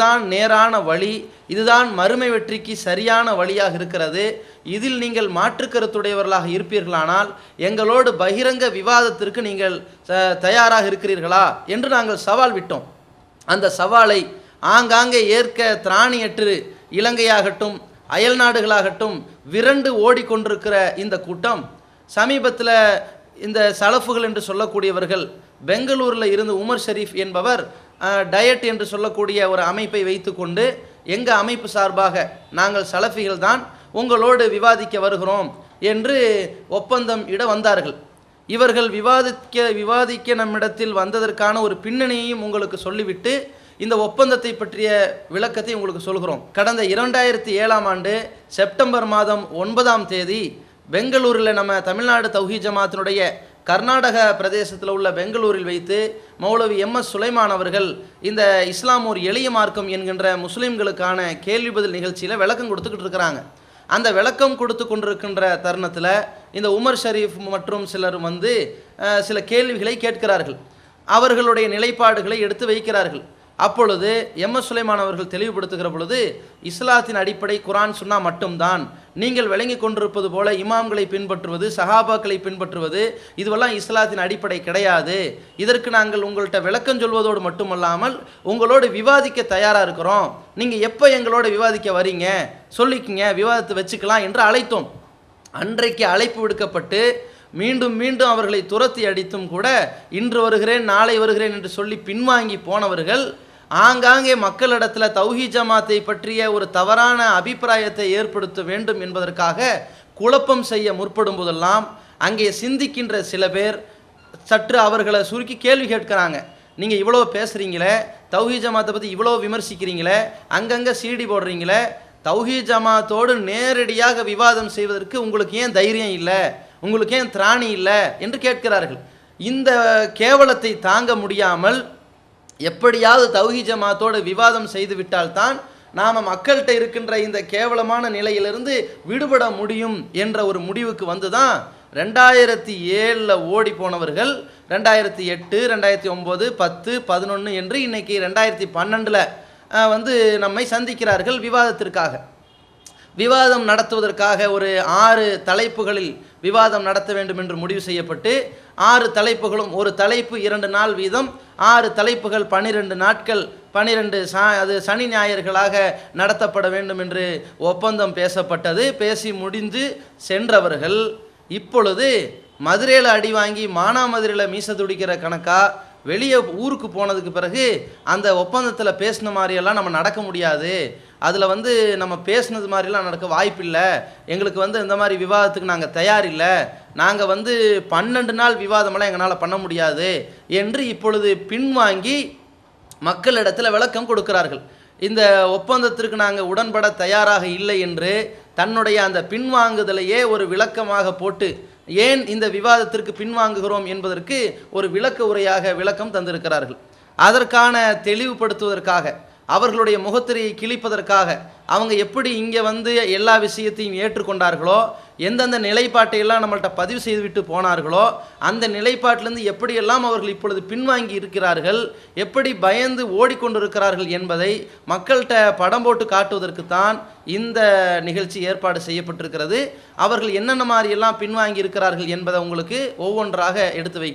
இதுதான் நேரான வழி இதுதான் மறுமை வெற்றிக்கு சரியான வழியாக இருக்கிறது. இதில் நீங்கள் மாற்றுக்கருத்துடையவர்களாக இருப்பீர்களானால் எங்களோடு பகிரங்க விவாதத்திற்கு நீங்கள் தயாராக இருக்கிறீர்களா என்று நாங்கள் சவால் விட்டோம். அந்த சவாலை ஆங்காங்கே ஏற்க திராணியற்று இலங்கையாகட்டும் அயல் நாடுகளாகட்டும் விரண்டு ஓடிக்கொண்டிருக்கிற இந்த கூட்டம் சமீபத்தில் இந்த சலஃபுகள் என்று சொல்லக்கூடியவர்கள் பெங்களூரில் இருந்து உமர் ஷரீஃப் என்பவர் டயட் என்று சொல்லக்கூடிய ஒரு அமைப்பை வைத்துக்கொண்டு எங்கள் அமைப்பு சார்பாக நாங்கள் சலஃபிகள் தான் உங்களோடு விவாதிக்க வருகிறோம் என்று ஒப்பந்தம் இட வந்தார்கள். இவர்கள் விவாதிக்க விவாதிக்க நம்மிடத்தில் வந்ததற்கான ஒரு பின்னணியையும் உங்களுக்கு சொல்லிவிட்டு இந்த ஒப்பந்தத்தை பற்றிய விளக்கத்தை உங்களுக்கு சொல்கிறோம். கடந்த இரண்டாயிரத்தி ஏழாம் ஆண்டு செப்டம்பர் மாதம் ஒன்பதாம் தேதி பெங்களூரில் நம்ம தமிழ்நாடு தௌஹி ஜமாத்தினுடைய கர்நாடக பிரதேசத்தில் உள்ள பெங்களூரில் வைத்து மௌலவி எம் எஸ் சுலைமான் அவர்கள் இந்த இஸ்லாம் ஒரு எளிய மார்க்கம் என்கின்ற முஸ்லீம்களுக்கான கேள்வி பதில் நிகழ்ச்சியில் விளக்கம் கொடுத்துக்கிட்டு இருக்கிறாங்க. அந்த விளக்கம் கொடுத்து கொண்டிருக்கின்ற தருணத்தில் இந்த உமர் ஷரீஃப் மற்றும் சிலர் வந்து சில கேள்விகளை கேட்கிறார்கள். அவர்களுடைய நிலைப்பாடுகளை எடுத்து வைக்கிறார்கள். அப்பொழுது எம் எஸ் சுலைமான் அவர்கள் தெளிவுபடுத்துகிற பொழுது இஸ்லாத்தின் அடிப்படை குரான் சொன்னால் மட்டும்தான். நீங்கள் விளங்கி கொண்டிருப்பது போல இமாம்களை பின்பற்றுவது சஹாபாக்களை பின்பற்றுவது இதுவெல்லாம் இஸ்லாத்தின் அடிப்படை கிடையாது. இதற்கு நாங்கள் உங்கள்கிட்ட விளக்கம் சொல்வதோடு மட்டுமல்லாமல் உங்களோடு விவாதிக்க தயாராக இருக்கிறோம். நீங்கள் எப்போ எங்களோட விவாதிக்க வரீங்க? சொல்லிக்கிங்க விவாதத்தை வச்சுக்கலாம் என்று அழைத்தோம். அன்றைக்கு அழைப்பு விடுக்கப்பட்டு மீண்டும் மீண்டும் அவர்களை துரத்தி அடித்தும் கூட இன்று வருகிறேன் நாளை வருகிறேன் என்று சொல்லி பின்வாங்கி போனவர்கள் ஆங்காங்கே மக்களிடத்தில் தௌஹி ஜமாத்தை பற்றிய ஒரு தவறான அபிப்பிராயத்தை ஏற்படுத்த வேண்டும் என்பதற்காக குழப்பம் செய்ய முற்படும் போதெல்லாம் அங்கே சிந்திக்கின்ற சில பேர் சற்று அவர்களை சுருக்கி கேள்வி கேட்கிறாங்க. நீங்கள் இவ்வளோ பேசுகிறீங்களே தௌஹி ஜமாத்தை பற்றி இவ்வளோ விமர்சிக்கிறீங்களே அங்கங்கே சீடி போடுறீங்களே தௌஹி ஜமாத்தோடு நேரடியாக விவாதம் செய்வதற்கு உங்களுக்கு ஏன் தைரியம் இல்லை? உங்களுக்கு ஏன் திராணி இல்லை? என்று கேட்கிறார்கள். இந்த கேவலத்தை தாங்க முடியாமல் எப்படியாவது தௌஹி ஜமாத்தோடு விவாதம் செய்து விட்டால்தான் நாம் மக்கள்கிட்ட இருக்கின்ற இந்த கேவலமான நிலையிலிருந்து விடுபட முடியும் என்ற ஒரு முடிவுக்கு வந்து தான் ரெண்டாயிரத்தி ஏழில் ஓடி போனவர்கள் ரெண்டாயிரத்தி எட்டு ரெண்டாயிரத்தி ஒம்பது பத்து பதினொன்று என்று இன்னைக்கு ரெண்டாயிரத்தி பன்னெண்டில் வந்து நம்மை சந்திக்கிறார்கள் விவாதத்திற்காக. விவாதம் நடத்துவதற்காக ஒரு ஆறு தலைப்புகளில் விவாதம் நடத்த வேண்டும் என்று முடிவு செய்யப்பட்டு ஆறு தலைப்புகளும் ஒரு தலைப்பு இரண்டு நாள் வீதம் ஆறு தலைப்புகள் பனிரெண்டு நாட்கள் பனிரெண்டு சா அது சனி ஞாயிற்களாக நடத்தப்பட வேண்டும் என்று ஒப்பந்தம் பேசப்பட்டது. பேசி முடிந்து சென்றவர்கள் இப்பொழுது மதுரையில் அடி வாங்கி மானாமதுரையில் மீச துடிக்கிற கணக்கா வெளியே ஊருக்கு போனதுக்கு பிறகு அந்த ஒப்பந்தத்தில் பேசின மாதிரியெல்லாம் நம்ம நடக்க முடியாது. அதில் வந்து நம்ம பேசுனது மாதிரிலாம் நடக்க வாய்ப்பில்லை. எங்களுக்கு வந்து இந்த மாதிரி விவாதத்துக்கு நாங்கள் தயார் இல்லை நாங்கள் வந்து பன்னெண்டு நாள் விவாதமெல்லாம் எங்களால் பண்ண முடியாது என்று இப்பொழுது பின்வாங்கி மக்களிடத்தில் விளக்கம் கொடுக்கிறார்கள். இந்த ஒப்பந்தத்திற்கு நாங்கள் உடன்பட தயாராக இல்லை என்று தன்னுடைய அந்த பின்வாங்குதலையே ஒரு விளக்கமாக போட்டு ஏன் இந்த விவாதத்திற்கு பின்வாங்குகிறோம் என்பதற்கு ஒரு விளக்க உரையாக விளக்கம் தந்திருக்கிறார்கள். அதற்கான தெளிவுபடுத்துவதற்காக அவர்களுடைய முகத்திரையை கிழிப்பதற்காக அவங்க எப்படி இங்கே வந்து எல்லா விஷயத்தையும் ஏற்றுக்கொண்டார்களோ எந்தெந்த நிலைப்பாட்டை எல்லாம் நம்மள்ட்ட பதிவு செய்துவிட்டு போனார்களோ அந்த நிலைப்பாட்டிலிருந்து எப்படியெல்லாம் அவர்கள் இப்பொழுது பின்வாங்கி இருக்கிறார்கள் எப்படி பயந்து ஓடிக்கொண்டிருக்கிறார்கள் என்பதை மக்கள்கிட்ட படம் போட்டு காட்டுவதற்கு தான் இந்த நிகழ்ச்சி ஏற்பாடு செய்யப்பட்டிருக்கிறது. அவர்கள் என்னென்ன மாதிரியெல்லாம் பின்வாங்கி இருக்கிறார்கள் என்பதை உங்களுக்கு ஒவ்வொன்றாக எடுத்து வை